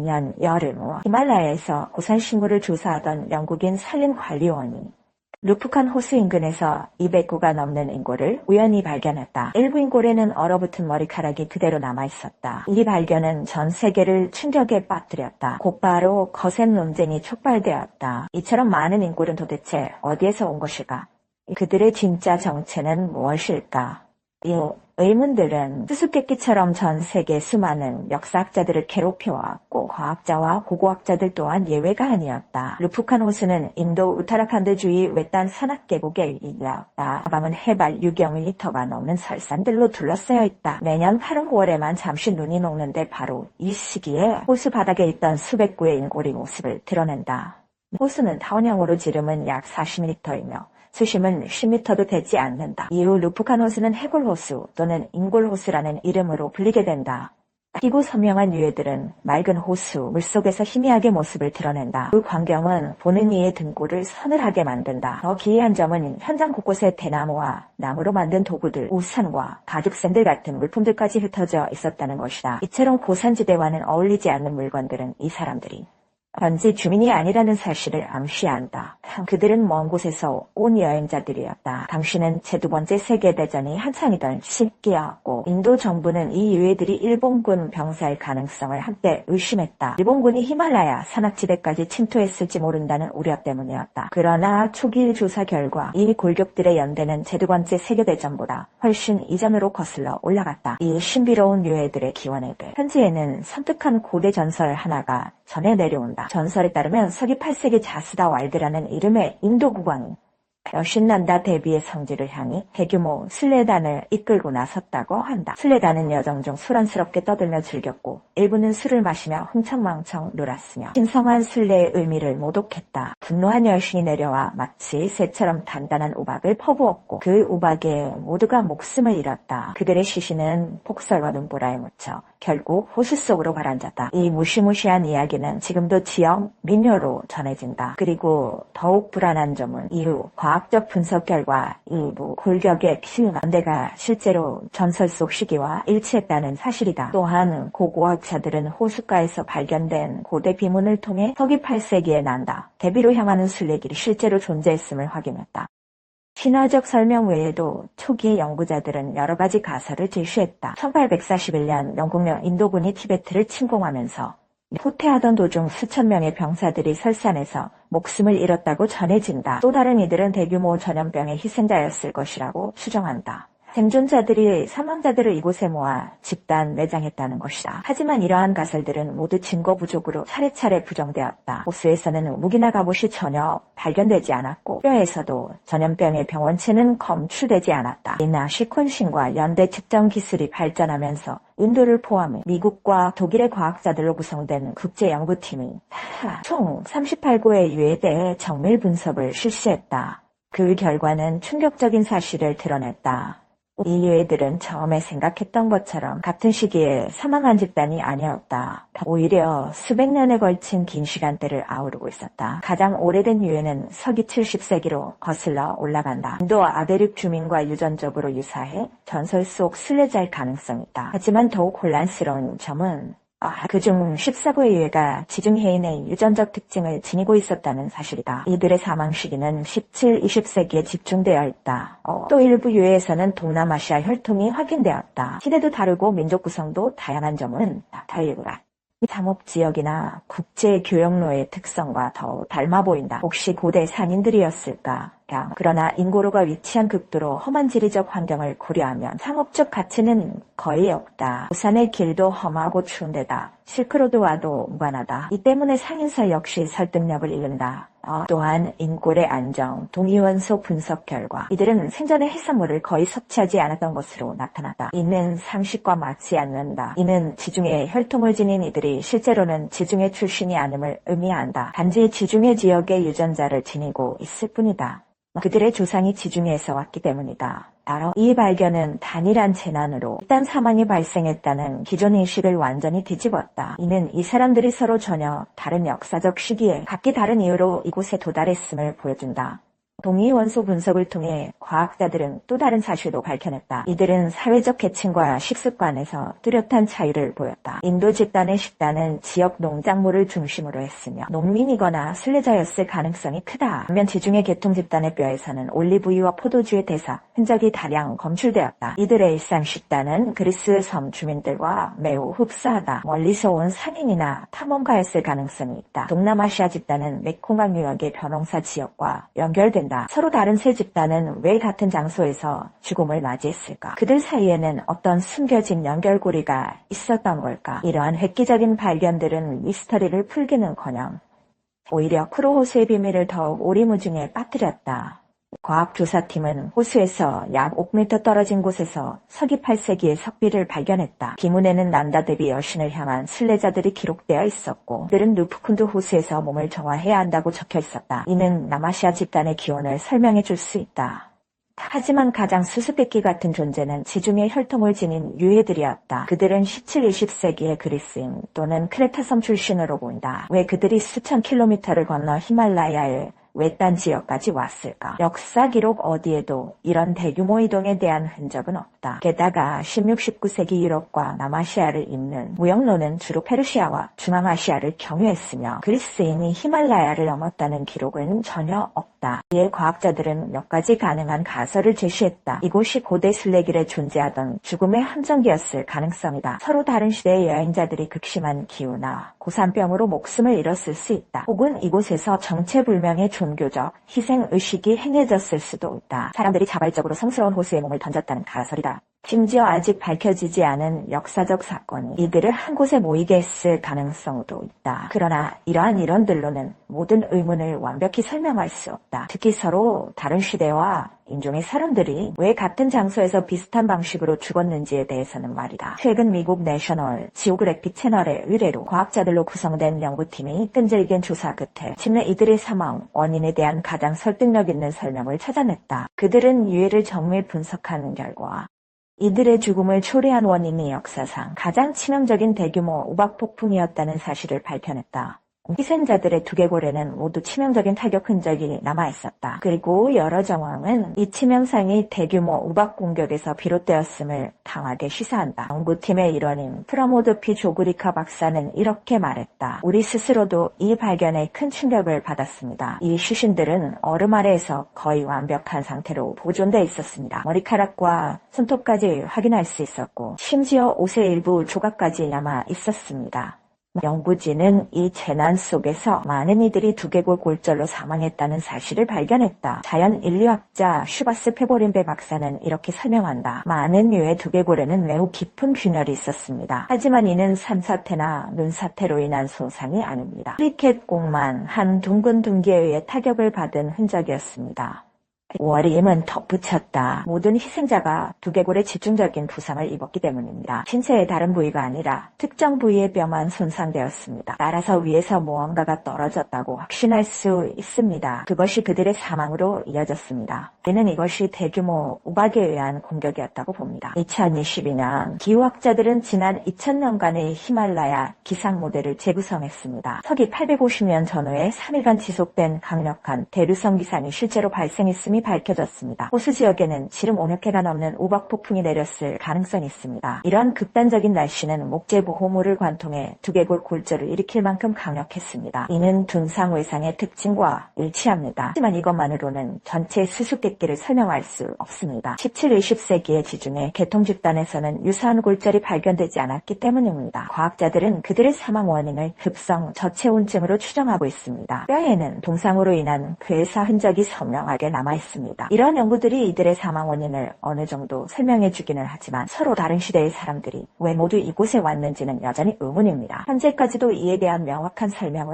년 여름 히말라야에서 고산 식물을 조사하던 영국인 산림 관리원이 루프칸 호수 인근에서 200구가 넘는 인골을 우연히 발견했다. 일부 인골에는 얼어붙은 머리카락이 그대로 남아있었다. 이 발견은 전 세계를 충격에 빠뜨렸다. 곧바로 거센 논쟁이 촉발되었다. 이처럼 많은 인골은 도대체 어디에서 온 것일까? 그들의 진짜 정체는 무엇일까? 이 의문들은 수수께끼처럼 전 세계 수많은 역사학자들을 괴롭혀왔고 과학자와 고고학자들 또한 예외가 아니었다. 루프칸 호수는 인도 우타라칸드주의 외딴 산악계곡에 있다. 밤은 해발 600m가 넘는 설산들로 둘러싸여 있다. 매년 8월 9월에만 잠시 눈이 녹는데 바로 이 시기에 호수 바닥에 있던 수백 구의 인골이 모습을 드러낸다. 호수는 타원형으로 지름은 약 40m이며 수심은 10m도 되지 않는다. 이후 루프칸 호수는 해골 호수 또는 인골 호수라는 이름으로 불리게 된다. 희고 선명한 유해들은 맑은 호수, 물속에서 희미하게 모습을 드러낸다. 그 광경은 보는 이의 등골을 서늘하게 만든다. 더 기이한 점은 현장 곳곳에 대나무와 나무로 만든 도구들, 우산과 가죽 샌들 같은 물품들까지 흩어져 있었다는 것이다. 이처럼 고산지대와는 어울리지 않는 물건들은 이 사람들이 현지 주민이 아니라는 사실을 암시한다. 그들은 먼 곳에서 온 여행자들이었다. 당시는 제 두 번째 세계대전이 한창이던 시기였고 인도 정부는 이 유해들이 일본군 병사일 가능성을 한때 의심했다. 일본군이 히말라야 산악지대까지 침투했을지 모른다는 우려 때문이었다. 그러나 초기 조사 결과 이 골격들의 연대는 제 두 번째 세계대전보다 훨씬 이전으로 거슬러 올라갔다. 이 신비로운 유해들의 기원에게 현지에는 섬뜩한 고대 전설 하나가 전해 내려온다. 전설에 따르면 서기 8세기 자스다 왈드라는 이름의 인도 국왕이 여 신난다 대비의 성지를 향해 대규모 순례단을 이끌고 나섰다고 한다. 순례단은 여정 중 소란스럽게 떠들며 즐겼고 일부는 술을 마시며 흥청망청 놀았으며 신성한 순례의 의미를 모독했다. 분노한 여신이 내려와 마치 새처럼 단단한 우박을 퍼부었고 그 우박에 모두가 목숨을 잃었다. 그들의 시신은 폭설과 눈보라에 묻혀 결국 호수 속으로 가라앉았다. 이 무시무시한 이야기는 지금도 지역 민요로 전해진다. 그리고 더욱 불안한 점은 이후 과 학적 분석 결과 일부 골격의 피난대가 실제로 전설 속 시기와 일치했다는 사실이다. 또한 고고학자들은 호숫가에서 발견된 고대 비문을 통해 서기 8세기에 난다. 대비로 향하는 순례길이 실제로 존재했음을 확인했다. 신화적 설명 외에도 초기 연구자들은 여러 가지 가설을 제시했다. 1841년 영국령 인도군이 티베트를 침공하면서 후퇴하던 도중 수천 명의 병사들이 설산에서 목숨을 잃었다고 전해진다. 또 다른 이들은 대규모 전염병의 희생자였을 것이라고 추정한다. 생존자들이 사망자들을 이곳에 모아 집단 매장했다는 것이다. 하지만 이러한 가설들은 모두 증거 부족으로 차례차례 부정되었다. 호수에서는 무기나 갑옷이 전혀 발견되지 않았고 뼈에서도 전염병의 병원체는 검출되지 않았다. 이나 시퀀싱과 연대 측정 기술이 발전하면서 인도를 포함해 미국과 독일의 과학자들로 구성된 국제 연구팀이 총 38구의 유해에 대해 정밀 분석을 실시했다. 그 결과는 충격적인 사실을 드러냈다. 이 유해들은 처음에 생각했던 것처럼 같은 시기에 사망한 집단이 아니었다. 오히려 수백 년에 걸친 긴 시간대를 아우르고 있었다. 가장 오래된 유해는 서기 70세기로 거슬러 올라간다. 인도 아베릭 주민과 유전적으로 유사해 전설 속 순례자일 가능성이 있다. 하지만 더욱 혼란스러운 점은 아, 그중 14구의 유해가 지중해인의 유전적 특징을 지니고 있었다는 사실이다. 이들의 사망 시기는 17, 20세기에 집중되어 있다. 어, 또 일부 유해에서는 동남아시아 혈통이 확인되었다. 시대도 다르고 민족 구성도 다양한 점은 다르구나. 이 상업 지역이나 국제 교역로의 특성과 더 닮아 보인다. 혹시 고대 산인들이었을까? 그러나 인고로가 위치한 극도로 험한 지리적 환경을 고려하면 상업적 가치는 거의 없다. 부산의 길도 험하고 추운데다 실크로드와도 무관하다. 이 때문에 상인사 역시 설득력을 잃는다. 어, 또한 인골의 안정, 동위원소 분석 결과 이들은 생전에 해산물을 거의 섭취하지 않았던 것으로 나타났다. 이는 상식과 맞지 않는다. 이는 지중해 혈통을 지닌 이들이 실제로는 지중해 출신이 아님을 의미한다. 단지 지중해 지역의 유전자를 지니고 있을 뿐이다. 그들의 조상이 지중해에서 왔기 때문이다. 이 발견은 단일한 재난으로 일단 사망이 발생했다는 기존 인식을 완전히 뒤집었다. 이는 이 사람들이 서로 전혀 다른 역사적 시기에 각기 다른 이유로 이곳에 도달했음을 보여준다. 동위 원소 분석을 통해 과학자들은 또 다른 사실도 밝혀냈다. 이들은 사회적 계층과 식습관에서 뚜렷한 차이를 보였다. 인도 집단의 식단은 지역 농작물을 중심으로 했으며 농민이거나 순례자였을 가능성이 크다. 반면 지중해 계통 집단의 뼈에서는 올리브유와 포도주의 대사, 흔적이 다량 검출되었다. 이들의 일상 식단은 그리스 섬 주민들과 매우 흡사하다. 멀리서 온 상인이나 탐험가였을 가능성이 있다. 동남아시아 집단은 메콩강 유역의 벼농사 지역과 연결된다. 서로 다른 세 집단은 왜 같은 장소에서 죽음을 맞이했을까? 그들 사이에는 어떤 숨겨진 연결고리가 있었던 걸까? 이러한 획기적인 발견들은 미스터리를 풀기는커녕 오히려 크로호수의 비밀을 더욱 오리무중에 빠뜨렸다. 과학조사팀은 호수에서 약 5m 떨어진 곳에서 서기 8세기의 석비를 발견했다. 기문에는 난다 대비 여신을 향한 순례자들이 기록되어 있었고 그들은 누프쿤드 호수에서 몸을 정화해야 한다고 적혀 있었다. 이는 남아시아 집단의 기원을 설명해 줄 수 있다. 하지만 가장 수수께끼 같은 존재는 지중해 혈통을 지닌 유해들이었다. 그들은 17, 20세기의 그리스인 또는 크레타섬 출신으로 보인다. 왜 그들이 수천 킬로미터를 건너 히말라야의 외딴 지역까지 왔을까? 역사 기록 어디에도 이런 대규모 이동에 대한 흔적은 없다. 게다가 16, 19세기 유럽과 남아시아를 잇는 무역로는 주로 페르시아와 중앙아시아를 경유했으며 그리스인이 히말라야를 넘었다는 기록은 전혀 없다. 이에 과학자들은 몇 가지 가능한 가설을 제시했다. 이곳이 고대 순례길에 존재하던 죽음의 함정기였을 가능성이다. 서로 다른 시대의 여행자들이 극심한 기후나 고산병으로 목숨을 잃었을 수 있다. 혹은 이곳에서 정체불명의 종교적 희생의식이 행해졌을 수도 있다. 사람들이 자발적으로 성스러운 호수에 몸을 던졌다는 가설이다. 심지어 아직 밝혀지지 않은 역사적 사건이 이들을 한 곳에 모이게 했을 가능성도 있다. 그러나 이러한 이론들로는 모든 의문을 완벽히 설명할 수 없다. 특히 서로 다른 시대와 인종의 사람들이 왜 같은 장소에서 비슷한 방식으로 죽었는지에 대해서는 말이다. 최근 미국 내셔널 지오그래픽 채널의 의뢰로 과학자들로 구성된 연구팀이 끈질긴 조사 끝에 침례 이들의 사망 원인에 대한 가장 설득력 있는 설명을 찾아냈다. 그들은 유해를 정밀 분석하는 결과 이들의 죽음을 초래한 원인이 역사상 가장 치명적인 대규모 우박 폭풍이었다는 사실을 밝혀냈다. 희생자들의 두개골에는 모두 치명적인 타격 흔적이 남아있었다. 그리고 여러 정황은 이 치명상이 대규모 우박 공격에서 비롯되었음을 강하게 시사한다. 연구팀의 일원인 프라모드피 조그리카 박사는 이렇게 말했다. 우리 스스로도 이 발견에 큰 충격을 받았습니다. 이 시신들은 얼음 아래에서 거의 완벽한 상태로 보존돼 있었습니다. 머리카락과 손톱까지 확인할 수 있었고 심지어 옷의 일부 조각까지 남아 있었습니다. 연구진은 이 재난 속에서 많은 이들이 두개골 골절로 사망했다는 사실을 발견했다. 자연 인류학자 슈바스 페보린베 박사는 이렇게 설명한다. 많은 류의 두개골에는 매우 깊은 균열이 있었습니다. 하지만 이는 산사태나 눈사태로 인한 손상이 아닙니다. 크리켓 공만 한 둥근 둥기에 의해 타격을 받은 흔적이었습니다. 워림은 덧붙였다. 모든 희생자가 두개골에 집중적인 부상을 입었기 때문입니다. 신체의 다른 부위가 아니라 특정 부위의 뼈만 손상되었습니다. 따라서 위에서 무언가가 떨어졌다고 확신할 수 있습니다. 그것이 그들의 사망으로 이어졌습니다. 이는 이것이 대규모 우박에 의한 공격이었다고 봅니다. 2022년 기후학자들은 지난 2000년간의 히말라야 기상 모델을 재구성했습니다. 서기 850년 전후에 3일간 지속된 강력한 대류성 기상이 실제로 발생했음이 밝혀졌습니다. 호수 지역에는 지름 500해가 넘는 우박 폭풍이 내렸을 가능성이 있습니다. 이런 극단적인 날씨는 목재 보호물을 관통해 두개골 골절을 일으킬 만큼 강력했습니다. 이는 둔상 외상의 특징과 일치합니다. 하지만 이것만으로는 전체 수수께끼를 설명할 수 없습니다. 17, 20세기의 지중해 개통 집단에서는 유사한 골절이 발견되지 않았기 때문입니다. 과학자들은 그들의 사망 원인을 급성 저체온증으로 추정하고 있습니다. 뼈에는 동상으로 인한 괴사 흔적이 선명하게 남아있습니다. 있습니다. 이러한 연구들이 이들의 사망 원인을 어느 정도 설명해 주기는 하지만 서로 다른 시대의 사람들이 왜 모두 이곳에 왔는지는 여전히 의문입니다. 현재까지도 이에 대한 명확한 설명은